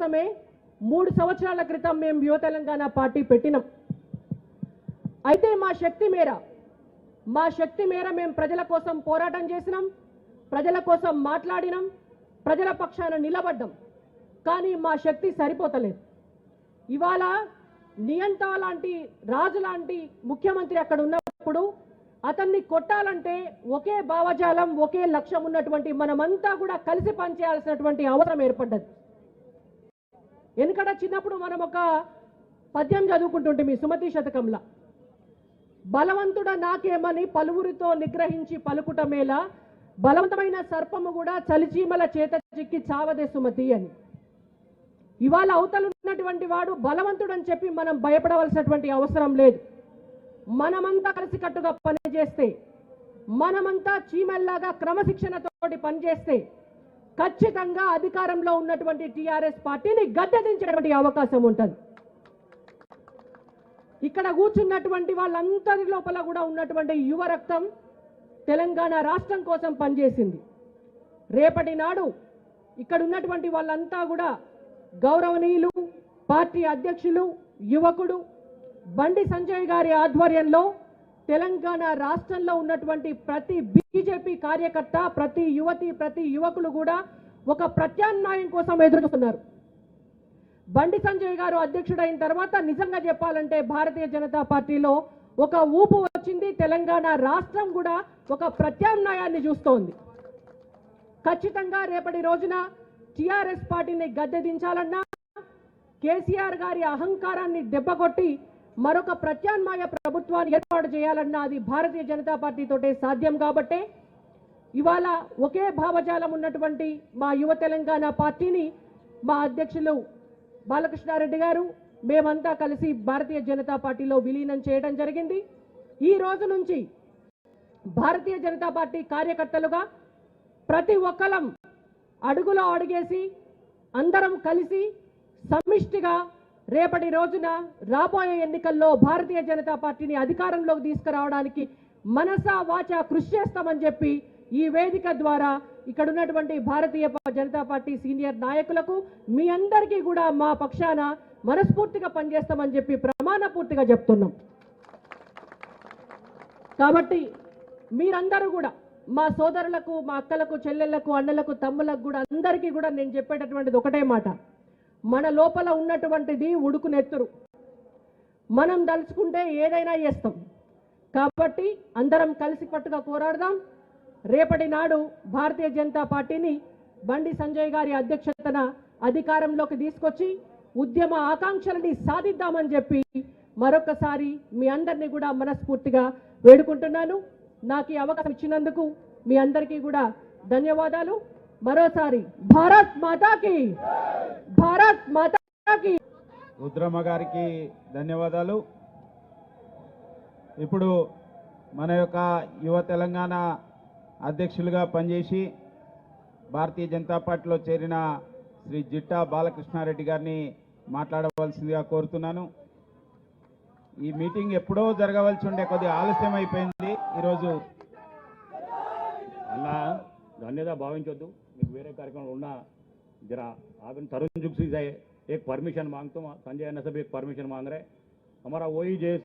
కోసమే మూడు సంవత్సరాల క్రితం మేము యువ తెలంగాణ పార్టీ పెట్టినాం. అయితే మా శక్తి మేర మా శక్తి మేర మేము ప్రజల కోసం పోరాటం చేసినాం ప్రజల కోసం మాట్లాడినాం ప్రజల పక్షాన నిలబడ్డాం. కానీ మా శక్తి సరిపోతలేదు. ఇవాళ నియంత లాంటి రాజు లాంటి ముఖ్యమంత్రి అక్కడ ఉన్నప్పుడు అతన్ని కొట్టాలంటే ఒకే భావజాలం ఒకే లక్ష్యం ఉన్నటువంటి మనమంతా కూడా కలిసి పనిచేయాల్సినటువంటి అవసరం ఏర్పడ్డది. ఎందుకంటే చిన్నప్పుడు మనం ఒక పద్యం చదువుకుంటుంటే మీ సుమతి శతకంలా. బలవంతుడ నాకేమని పలువురితో నిగ్రహించి పలుకుట మేళ బలవంతమైన సర్పము కూడా చలిచీమల చేత చిక్కి చావదే సుమతి అని. ఇవాళ అవతల ఉన్నటువంటి వాడు బలవంతుడని చెప్పి మనం భయపడవలసినటువంటి అవసరం లేదు. మనమంతా కలిసికట్టుగా పనిచేస్తే మనమంతా చీమల్లాగా క్రమశిక్షణతోటి పనిచేస్తే ఖచ్చితంగా అధికారంలో ఉన్నటువంటి టీఆర్ఎస్ పార్టీని గద్దెదించేటువంటి అవకాశం ఉంటుంది. ఇక్కడ కూర్చున్నటువంటి వాళ్ళందరి లోపల కూడా ఉన్నటువంటి యువ రక్తం తెలంగాణ రాష్ట్రం కోసం పనిచేసింది. రేపటి నాడు ఇక్కడ ఉన్నటువంటి వాళ్ళంతా కూడా గౌరవనీయులు పార్టీ అధ్యక్షులు యువకుడు బండి సంజయ్ గారి ఆధ్వర్యంలో తెలంగాణ రాష్ట్రంలో ఉన్నటువంటి ప్రతి బీజేపీ కార్యకర్త ప్రతి యువతి ప్రతి యువకులు కూడా ఒక ప్రత్యామ్నాయం కోసం ఎదురుస్తున్నారు బండి సంజయ్ గారు అధ్యక్షుడైన తర్వాత నిజంగా చెప్పాలంటే భారతీయ జనతా పార్టీలో ఒక ఊపు వచ్చింది. తెలంగాణ రాష్ట్రం కూడా ఒక ప్రత్యామ్నాయాన్ని చూస్తోంది. ఖచ్చితంగా రేపటి రోజున టిఆర్ఎస్ పార్టీని గద్దెదించాలన్నా కేసీఆర్ గారి అహంకారాన్ని దెబ్బకొట్టి మరొక ప్రత్యామ్నాయ ప్రభుత్వాన్ని ఏర్పాటు చేయాలన్న అది భారతీయ జనతా పార్టీతోటే సాధ్యం కాబట్టే ఇవాళ ఒకే భావజాలం ఉన్నటువంటి మా యువ తెలంగాణ పార్టీని మా అధ్యక్షులు బాలకృష్ణారెడ్డి గారు మేమంతా కలిసి భారతీయ జనతా పార్టీలో విలీనం చేయడం జరిగింది. ఈ రోజు నుంచి భారతీయ జనతా పార్టీ కార్యకర్తలుగా ప్రతి ఒక్కరం అడుగులో అడుగేసి అందరం కలిసి సమిష్టిగా రేపటి రోజున రాబోయే ఎన్నికల్లో భారతీయ జనతా పార్టీని అధికారంలోకి తీసుకురావడానికి మనసా వాచ కృషి చేస్తామని చెప్పి ఈ వేదిక ద్వారా ఇక్కడ ఉన్నటువంటి భారతీయ జనతా పార్టీ సీనియర్ నాయకులకు మీ అందరికీ కూడా మా పక్షాన మనస్ఫూర్తిగా పనిచేస్తామని చెప్పి ప్రమాణ పూర్తిగా చెప్తున్నాం. కాబట్టి మీరందరూ కూడా మా సోదరులకు మా అక్కలకు చెల్లెళ్ళకు అన్నలకు తమ్ములకు కూడా అందరికీ కూడా నేను చెప్పేటటువంటిది ఒకటే మాట. మన లోపల ఉన్నటువంటిది ఉడుకునెత్తురు మనం దలుచుకుంటే ఏదైనా చేస్తాం. కాబట్టి అందరం కలిసి పట్టుగా పోరాడదాం. రేపటి నాడు భారతీయ జనతా పార్టీని బండి సంజయ్ గారి అధ్యక్షతన అధికారంలోకి తీసుకొచ్చి ఉద్యమ ఆకాంక్షలని సాధిద్దామని చెప్పి మరొకసారి మీ అందరినీ కూడా మనస్ఫూర్తిగా వేడుకుంటున్నాను. నాకు ఈ అవకాశం ఇచ్చినందుకు మీ అందరికీ కూడా ధన్యవాదాలు. మరోసారి భారత్ మాతాకి! భారత్ మాతాకి. రుద్రమ్మ గారికి ధన్యవాదాలు. ఇప్పుడు మన యొక్క యువ తెలంగాణ అధ్యక్షులుగా పనిచేసి భారతీయ జనతా పార్టీలో చేరిన శ్రీ జిట్టా బాలకృష్ణారెడ్డి గారిని మాట్లాడవలసిందిగా కోరుతున్నాను. ఈ మీటింగ్ ఎప్పుడో జరగవలసి ఉండే కొద్దిగా ఆలస్యం అయిపోయింది. ఈరోజు అన్న ధన్యత భావించొద్దు. మీకు వేరే కార్యక్రమాలు ఉన్నా जरा आप तरुण जुगसी से एक परमिशन माँगता हूँ, संजय नसब एक परमिशन मांग रहे हमारा वही जैसे